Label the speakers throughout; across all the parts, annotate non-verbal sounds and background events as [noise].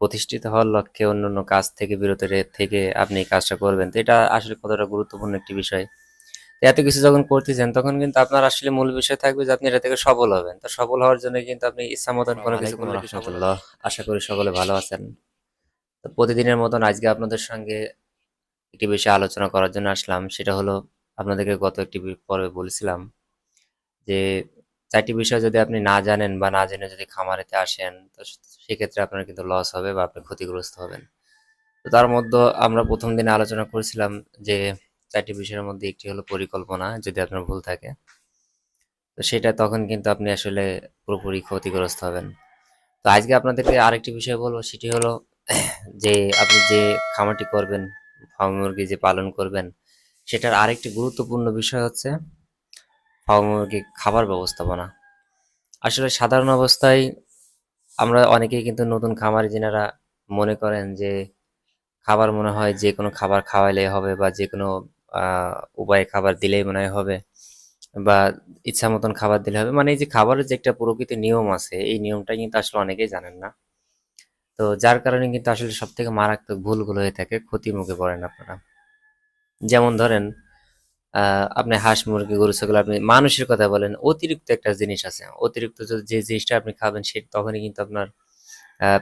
Speaker 1: প্রতিষ্ঠিত হওয়ার লক্ষ্যে অন্যান্য কাজ থেকে বিরত থেকে আপনি এই কাজটা করবেন। তো এটা আসলে কতটা গুরুত্বপূর্ণ একটি বিষয়। এত কিছু যখন করতেছেন তখন কিন্তু আপনার আসলে মূল বিষয় থাকবে যে আপনি এটা থেকে সফল হবেন। তো সফল হওয়ার জন্য কিন্তু আপনি ইচ্ছা মতন কোনো কিছু করলে সফল আশা করি সকলে ভালো আছেন। তো প্রতিদিনের মতন আজকে আপনাদের সঙ্গে একটি বিষয়ে আলোচনা করার জন্য আসলাম। সেটা হলো আপনাদেরকে গত একটি পর্বে বলেছিলাম যে চারটি বিষয় যদি আপনি না জানেন বা না জেনে যদি খামারেতে আসেন, তো সেক্ষেত্রে আপনার কিন্তু লস হবে বা আপনি ক্ষতিগ্রস্ত হবেন। তো তার মধ্যে আমরা প্রথম দিনে আলোচনা করেছিলাম যে চারটি বিষয়ের মধ্যে একটি হলো পরিকল্পনা, যদি আপনার ভুল থাকে। তো সেটা তখন কিন্তু আপনি আসলে পুরোপুরি ক্ষতিগ্রস্ত হবেন। তো আজকে আপনাদেরকে আরেকটি বিষয় বলব, সেটি হলো [clears throat] যে আপনি যে খামারটি করবেন, ফার্ম মুরগি যে পালন করবেন, সেটার আরেকটি গুরুত্বপূর্ণ বিষয় হচ্ছে ফার্ম মুরগি খাবার ব্যবস্থাপনা। আসলে সাধারণ অবস্থায় আমরা অনেকেই কিন্তু নতুন খামারি যেনারা মনে করেন যে খাবার মনে হয় যে কোনো খাবার খাওয়াইলে হবে বা যে কোনো উপায়ে খাবার দিলেই মনে হয় হবে বা ইচ্ছা মতন খাবার দিলে হবে। মানে এই যে খাবারের যে একটা প্রকৃত নিয়ম আছে, এই নিয়মটা কিন্তু আসলে অনেকেই জানেন না। তো যার কারণে কিন্তু আসলে সব থেকে মারাত্মক ভুলগুলো হয়ে থাকে, ক্ষতির মুখে পড়েন আপনারা। যেমন ধরেন আপনি হাঁস, মুরগি, গরু, ছাগল, আপনি মানুষের কথা বলেন, অতিরিক্ত একটা জিনিস আছে। অতিরিক্ত যে জিনিসটা আপনি খাবেন, সে তখনই কিন্তু আপনার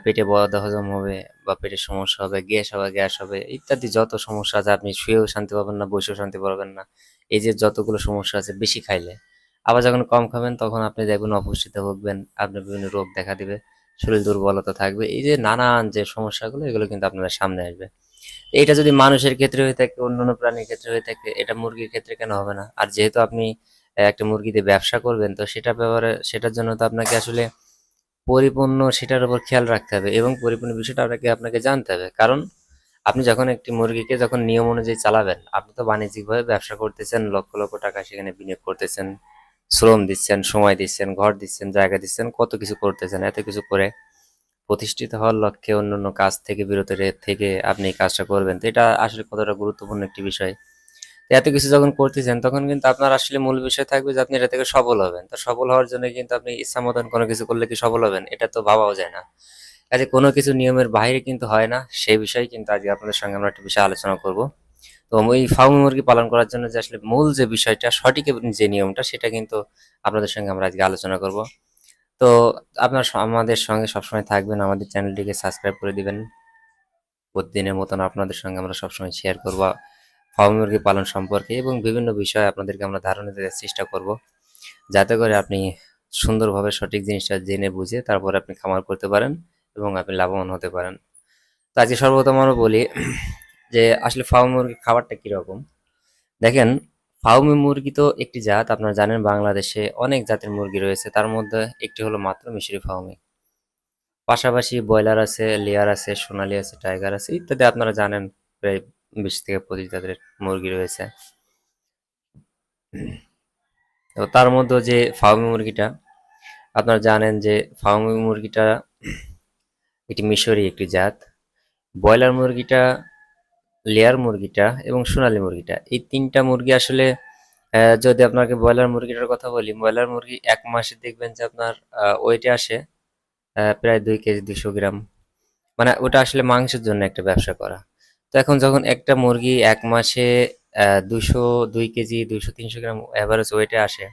Speaker 1: পেটে বদহজম হবে বা পেটের সমস্যা হবে, গ্যাস হবে গ্যাস হবে, ইত্যাদি যত সমস্যা আছে, আপনি শুয়েও শান্তি পাবেন না, বসেও শান্তি পাবেন না। এই যে যতগুলো সমস্যা আছে, বেশি খাইলে। আবার যখন কম খাবেন, তখন আপনি দেখবেন অপুষ্টিতে ভুগবেন, আপনার বিভিন্ন রোগ দেখা দিবে, শরীর দুর্বলতা থাকবে। এই যে নানান যে সমস্যাগুলো, এগুলো কিন্তু আপনার সামনে আসবে। এটা যদি মানুষের ক্ষেত্রে হয়ে থাকে, অন্যান্য প্রাণীর ক্ষেত্রে হয়ে থাকে, এটা মুরগির ক্ষেত্রে কেন হবে না? আর যেহেতু আপনি একটা মুরগিতে ব্যবসা করবেন, তো সেটা ব্যাপারে সেটার জন্য তো আপনাকে আসলে পরিপূর্ণ সেটার উপর খেয়াল রাখতে হবে এবং পরিপূর্ণ বিষয়টা আপনাকে আপনাকে জানতে হবে। কারণ আপনি যখন একটি মুরগিকে যখন নিয়ম অনুযায়ী চালাবেন, আপনি তো বাণিজ্যিকভাবে ব্যবসা করতেছেন, লক্ষ লক্ষ টাকা সেখানে বিনিয়োগ করতেছেন, শ্রম দিচ্ছেন, সময় দিচ্ছেন, ঘর দিচ্ছেন, জায়গা দিচ্ছেন, কত কিছু করতেছেন, এত কিছু করে প্রতিষ্ঠিত হওয়ার লক্ষ্যে অন্যান্য কাজ থেকে বিরত থেকে আপনি এই কাজটা করবেন। তো এটা আসলে কতটা গুরুত্বপূর্ণ একটি বিষয়। এত কিছু যখন করতেছেন, তখন কিন্তু আপনার আসলে মূল বিষয় থাকবে যে আপনি এটা থেকে সফল হবেন। তো সফল হওয়ার জন্য কিন্তু আপনি ইচ্ছা মতন কোনো কিছু করলে কি সফল হবেন? এটা তো ভাবাও যায় না। কাজে কোনো কিছু নিয়মের বাইরে কিন্তু হয় না। সেই বিষয়ে কিন্তু আজকে আপনাদের সঙ্গে আমরা একটা বিষয় আলোচনা করব। তো ওই ফার্ম মুরগি পালন করার জন্য যে আসলে মূল যে বিষয়টা, সঠিক যে নিয়মটা, সেটা কিন্তু আপনাদের সঙ্গে আমরা আজকে আলোচনা করব। তো আপনার আমাদের সঙ্গে সবসময় থাকবেন, আমাদের চ্যানেলটিকে সাবস্ক্রাইব করে দিবেন। প্রতিদিনের মতন আপনাদের সঙ্গে আমরা সবসময় শেয়ার করব ফার্ম মুরগি পালন সম্পর্কে এবং বিভিন্ন বিষয়ে আপনাদেরকে আমরা ধারণা দেওয়ার চেষ্টা করব। যাতে করে আপনি সুন্দরভাবে সঠিক জিনিসটা জেনে বুঝে তারপর আপনি খামার করতে পারেন এবং আপনি লাভবান হতে পারেন। তো আজকে সর্বপ্রথম আমরা বলি যে আসলে ফার্ম মুরগির খাবারটা কীরকম? দেখেন ফার্মি মুরগি তো একটি জাত, আপনারা জানেন বাংলাদেশে অনেক জাতের মুরগি রয়েছে, তার মধ্যে একটি হলো মাত্র মিশরি ফার্মি পাশাপাশি ব্রয়লার আছে, লেয়ার আছে, সোনালি আছে, টাইগার আছে, ইত্যাদি, আপনারা জানেন প্রায় বিশ থেকে পঁচিশ জাতের মুরগি রয়েছে। তো তার মধ্যে যে ফার্মি মুরগিটা, আপনারা জানেন যে ফার্মি মুরগিটা একটি মিশরি, একটি জাত। ব্রয়লার মুরগিটা লেয়ার মুরগিটা এবং সোনালী মুরগিটা। এই তিনটা মুরগি আসলে যদি আপনাকে ব্রয়লার মুরগিটার কথা বলি, ব্রয়লার মুরগি এক মাসে দেখবেন যে আপনার ওয়েটে আসে প্রায় দুই কেজি দুশো গ্রাম। মানে ওটা আসলে মাংসের জন্য একটা ব্যবসা করা। তো এখন যখন একটা মুরগি এক মাসে দুশো দুই কেজি, দুইশো, তিনশো গ্রাম অ্যাভারেজ ওয়েটে আসে,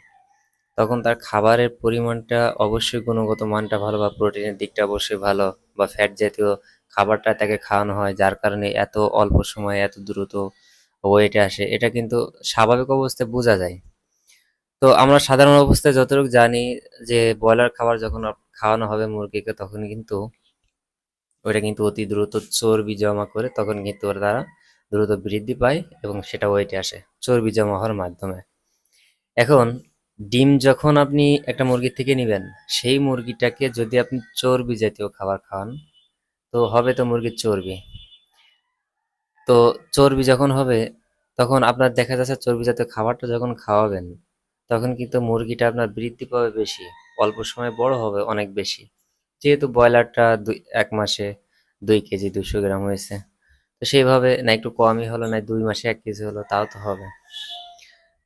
Speaker 1: তখন তার খাবারের পরিমাণটা অবশ্যই গুণগত মানটা ভালো বা প্রোটিনের দিকটা অবশ্যই ভালো। বা ফ্যাট জাতীয় খাবারটা তাকে খাওয়ানো হয়, যার কারণে এত অল্প সময়ে এত দ্রুত ওয়েটে আসে, এটা কিন্তু স্বাভাবিক অবস্থায় বোঝা যায়। তো আমরা সাধারণ অবস্থায় যতটুকু জানি যে ব্রয়লার খাবার যখন খাওয়ানো হবে মুরগিকে, তখন কিন্তু ওটা কিন্তু অতি দ্রুত চর্বি জমা করে তখন কিন্তু তারা দ্রুত বৃদ্ধি পায় এবং সেটা ওয়েটে আসে, চর্বি জমা হওয়ার মাধ্যমে। এখন ডিম যখন আপনি একটা মুরগির থেকে নেবেন, সেই মুরগিটাকে যদি আপনি চর্বি জাতীয় খাবার খাওয়ান তো হবে তো মুরগির চর্বি। তো চর্বি যখন হবে, তখন আপনার দেখা যাচ্ছে চর্বি জাতীয় খাবারটা যখন খাওয়াবেন, তখন কিন্তু মুরগিটা আপনার বৃদ্ধি পাবে বেশি, অল্প সময় বড় হবে অনেক বেশি। যেহেতু ব্রয়লারটা দুই, এক মাসে দুই কেজি দুশো গ্রাম হয়েছে, তো সেইভাবে না একটু কমই হলো, না দুই মাসে এক কেজি হলো, তাও তো হবে।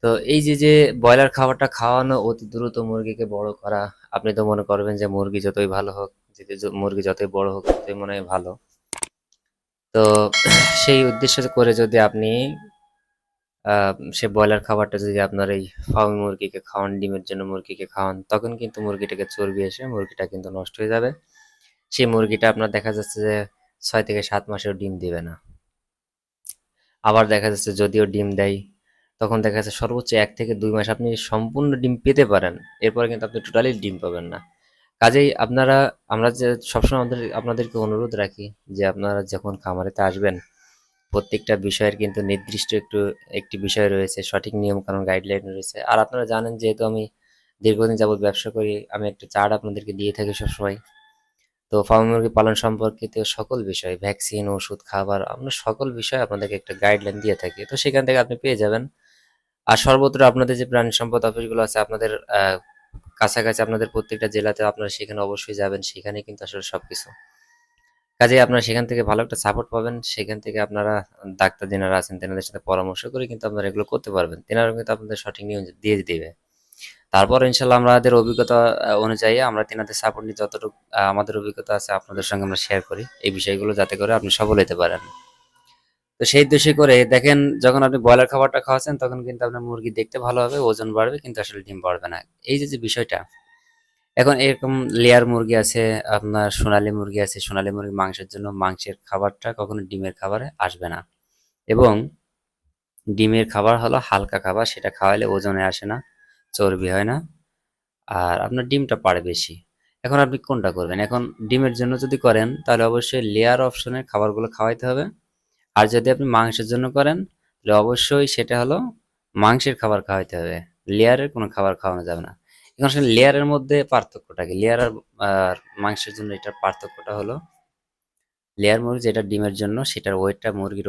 Speaker 1: তো এই যে যে ব্রয়লার খাবারটা খাওয়ানো অতি দ্রুত মুরগিকে বড় করা, আপনি তো মনে করবেন যে মুরগি যতই ভালো হোক মুরগি যতই বড় হোক, ততই মনে হয় ভালো। তো [clears throat] সেই উদ্দেশ্য করে যদি আপনি সে ব্রয়লার খাবারটা যদি আপনার এই ফার্ম মুরগিকে খাওয়ান, ডিমের জন্য মুরগিকে খাওয়ান, তখন কিন্তু মুরগিটাকে চর্বি এসে মুরগিটা কিন্তু নষ্ট হয়ে যাবে। সেই মুরগিটা আপনার দেখা যাচ্ছে যে ছয় থেকে সাত মাসেও ডিম দিবে না। আবার দেখা যাচ্ছে যদিও ডিম দেয় তখন দেখা যাচ্ছে সর্বোচ্চ এক থেকে দুই মাস আপনি সম্পূর্ণ ডিম পেতে পারেন। এরপরে কিন্তু আপনি টোটালি ডিম পাবেন না। কাজেই আপনারা, আমরা যে সবসময় আমাদের, আপনাদেরকে অনুরোধ রাখি যে আপনারা যখন খামারেতে আসবেন, প্রত্যেকটা বিষয়ের কিন্তু নির্দিষ্ট একটু, একটি বিষয় রয়েছে, সঠিক নিয়ম কানুন গাইডলাইন রয়েছে। আর আপনারা জানেন যেহেতু আমি দীর্ঘদিন যাবত ব্যবসা করি, আমি একটা চার্ট আপনাদেরকে দিয়ে থাকি সবসময়। তো ফার্ম মুরগি পালন সম্পর্কিত সকল বিষয় ভ্যাকসিন ওষুধ, খাবার, আমরা সকল বিষয় আপনাদেরকে একটা গাইডলাইন দিয়ে থাকি। তো সেখান থেকে আপনি পেয়ে যাবেন। আর সর্বত্র আপনাদের যে প্রাণী সম্পদ অফিসগুলো আছে, আপনাদের কাছাকাছি আপনাদের প্রত্যেকটা জেলাতে আপনারা সেখানে অবশ্যই যাবেন। সেখানে কিন্তু আসলে সবকিছু। কাজে আপনারা সেখান থেকে ভালো একটা সাপোর্ট পাবেন। সেখান থেকে আপনারা ডাক্তার যেনারা আছেন, তেনাদের সাথে পরামর্শ করে কিন্তু আপনারা এগুলো করতে পারবেন। তেনারা কিন্তু আপনাদের সঠিক নিয়ম দিয়ে দেবে। তারপর ইনশাল্লাহ আমাদের অভিজ্ঞতা অনুযায়ী আমরা তেনাদের সাপোর্ট নিয়ে যতটুকু আমাদের অভিজ্ঞতা আছে আপনাদের সঙ্গে আমরা শেয়ার করি। এই বিষয়গুলো যাতে করে আপনি সফল হতে পারেন। তো সেই উদ্দেশ্যে করে দেখেন, যখন আপনি ব্রয়লার খাবারটা খাওয়াচ্ছেন, তখন কিন্তু আপনার মুরগি দেখতে ভালো হবে, ওজন বাড়বে, কিন্তু আসলে ডিম বাড়বে না। এই যে যে বিষয়টা, এখন এরকম লেয়ার মুরগি আছে, আপনার সোনালী মুরগি আছে, সোনালী মুরগি মাংসের জন্য মাংসের খাবারটা কখনো ডিমের খাবারে আসবে না। এবং ডিমের খাবার হলো হালকা খাবার, সেটা খাওয়ালে ওজনে আসে না, চর্বি হয় না, আর আপনার ডিমটা পারে বেশি। এখন আপনি কোনটা করবেন? এখন ডিমের জন্য যদি করেন, তাহলে অবশ্যই লেয়ার অপশনের খাবারগুলো খাওয়াইতে হবে। আর যদি আপনি মাংসের জন্য করেন, তাহলে অবশ্যই সেটা হলো মাংসের খাবার খাওয়াইতে হবে। লেয়ারের কোনো খাবার খাওয়ানো যাবে না। এখন আসলে লেয়ারের মধ্যে পার্থক্যটা কি? লেয়ার আর মাংসের জন্য এটার পার্থক্যটা হলো, লেয়ার মুরগি যেটা ডিমের জন্য, সেটার ওয়েটটা মুরগির